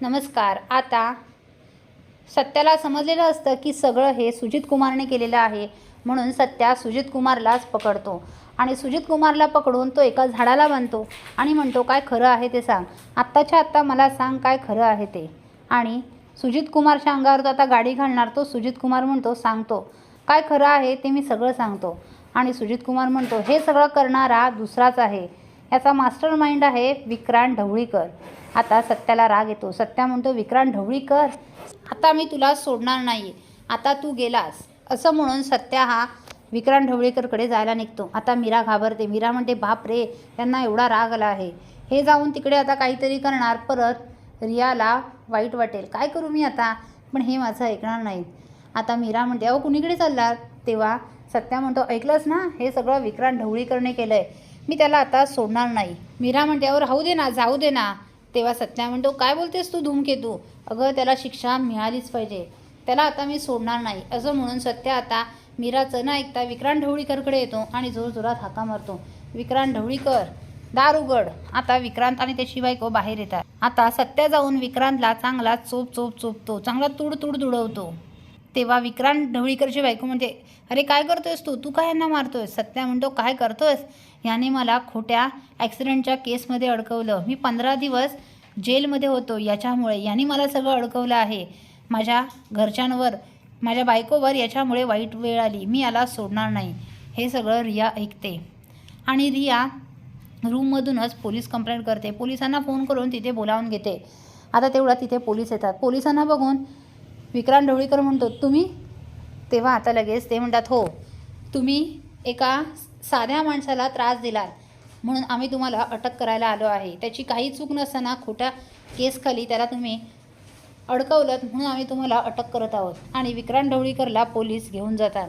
नमस्कार. आता सत्याला समजलेलं असतं की सगळं हे सुजित कुमारने केलेलं आहे म्हणून सत्या सुजित कुमारलाच पकडतो. आणि सुजित कुमारला पकडून तो एका झाडाला बांधतो आणि म्हणतो काय खरं आहे ते सांग. आत्ताच्या आत्ता मला सांग काय खरं आहे ते. आणि सुजित कुमारच्या अंगावर तो आता गाडी घालणार तो सुजित कुमार म्हणतो सांगतो. काय खरं आहे ते मी सगळं सांगतो. आणि सुजित कुमार म्हणतो हे सगळं करणारा दुसराच आहे. ह्याचा मास्टर माइंड आहे विक्रांत ढवळीकर. आता सत्याला राग येतो. सत्या म्हणतो विक्रांत ढवळीकर आता मी तुला सोडणार नाही आता तू गेलास. असं म्हणून सत्या हा विक्रांत ढवळीकरकडे जायला निघतो. आता मीरा घाबरते. मीरा म्हणते बाप रे त्यांना एवढा राग आला आहे. हे जाऊन तिकडे आता काहीतरी करणार. परत रियाला वाईट वाटेल. काय करू मी आता? पण हे माझं ऐकणार नाही आता मीरा म्हणते अहो कुणीकडे चाललात? तेव्हा सत्या म्हणतो ऐकलंस ना? हे सगळं विक्रांत ढवळीकरने केलं आहे मी त्याला आता सोडणार नाही. मीरा म्हणते अहो राहू दे ना जाऊ दे ना. तेव्हा सत्या म्हणतो काय बोलतेस तू धूमकेतू? अगं त्याला शिक्षा मिळालीच पाहिजे. त्याला आता मी सोडणार नाही. असं म्हणून सत्या आता मीराचं न ऐकता विक्रांत ढवळीकरकडे येतो आणि जोरजोरात हाका मारतो. विक्रांत ढवळीकर दार उघड. आता विक्रांत आणि त्याची बायको बाहेर येतात. आता सत्या जाऊन विक्रांतला चांगला चोप चोप चोपतो. चांगला तुड तुड तुडवतो तेव्हा विक्रांत ढवळीकरची बायको म्हणते अरे काय करतोयस तू? तू काय यांना मारतोयस? सत्या म्हणतो काय करतोयस? याने मला खोट्या ॲक्सिडेंटच्या केसमध्ये अडकवलं. मी पंधरा दिवस जेलमध्ये होतो. याच्यामुळे याने मला सगळं अडकवलं आहे. माझ्या घरच्यांवर माझ्या बायकोवर याच्यामुळे वाईट वेळ आली. मी याला सोडणार नाही. हे सगळं रिया ऐकते. आणि रिया रूममधूनच पोलीस कंप्लेंट करते. पोलिसांना फोन करून तिथे बोलावून घेते. आता तेवढा तिथे पोलीस येतात. पोलिसांना बघून विक्रांत ढवळीकर म्हणतो तुम्ही? तेव्हा आता लगेच ते म्हणतात हो तुम्ही एका साध्या माणसाला त्रास दिलात म्हणून आम्ही तुम्हाला अटक करायला आलो आहे. त्याची काही चूक नसताना खोट्या केसखाली त्याला तुम्ही अडकवलं म्हणून आम्ही तुम्हाला अटक करत आहोत. आणि विक्रांत ढवळीकरला पोलीस घेऊन जातात.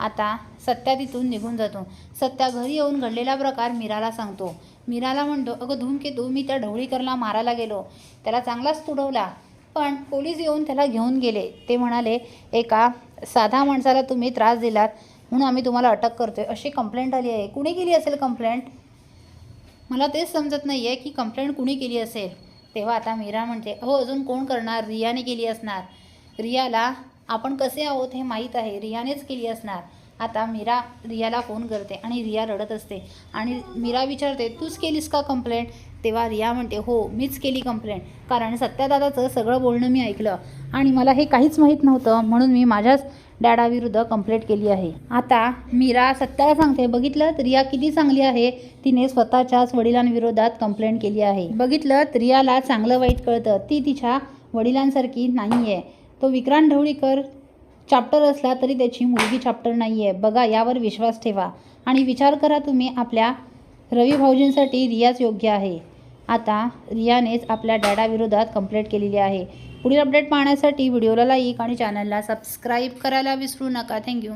आता सत्या तिथून निघून जातो. सत्या घरी येऊन घडलेला प्रकार मीराला सांगतो. मीराला म्हणतो अगं धूमकेतू मी त्या ढवळीकरला मारायला गेलो. त्याला चांगलाच तुडवला. पण पोलीस येऊन त्याला घेऊन गेले. ते म्हणाले एका साधा माणसाला तुम्ही त्रास दिलात म्हणून आम्ही तुम्हाला अटक करतो आहे अशी कंप्लेंट आली आहे. कुणी केली असेल कंप्लेंट मला तेच समजत नाही आहे की कंप्लेंट कुणी केली असेल. तेव्हा आता मीरा म्हणते हो अजून कोण करणार? रियाने केली असणार. रियाला आपण कसे आहोत हे माहीत आहे. रियानेच केली असणार. आता मीरा रियाला फोन करते आणि रिया रडत असते. आणि मीरा विचारते तूच केलीस का कंप्लेंट तेव्हा रिया म्हणते हो मीच केली कंप्लेंट कारण सत्यादादाचं सगळं बोलणं मी ऐकलं. आणि मला हे काहीच माहीत नव्हतं म्हणून मी माझ्याच डॅडाविरुद्ध कंप्लेंट केली आहे. आता मीरा सत्याला सांगते बघितलं तर रिया किती चांगली आहे? तिने स्वतःच्याच वडिलांविरोधात कंप्लेंट केली आहे. बघितलं तर रियाला चांगलं वाईट कळतं. ती तिच्या वडिलांसारखी नाही आहे तो विक्रांत ढवळीकर चाप्टर असला तरी त्याची मुलगी चॅप्टर नाही आहे बघा यावर विश्वास ठेवा. आणि विचार करा तुम्ही आपल्या रवी भाऊजींसाठी रियाच योग्य आहे. आता रियानेच आपल्या डॅडाविरोधात कंप्लेंट केलेली आहे. पुढील अपडेट पाहण्यासाठी व्हिडिओला लाईक आणि चॅनलला सबस्क्राईब करायला विसरू नका. थँक्यू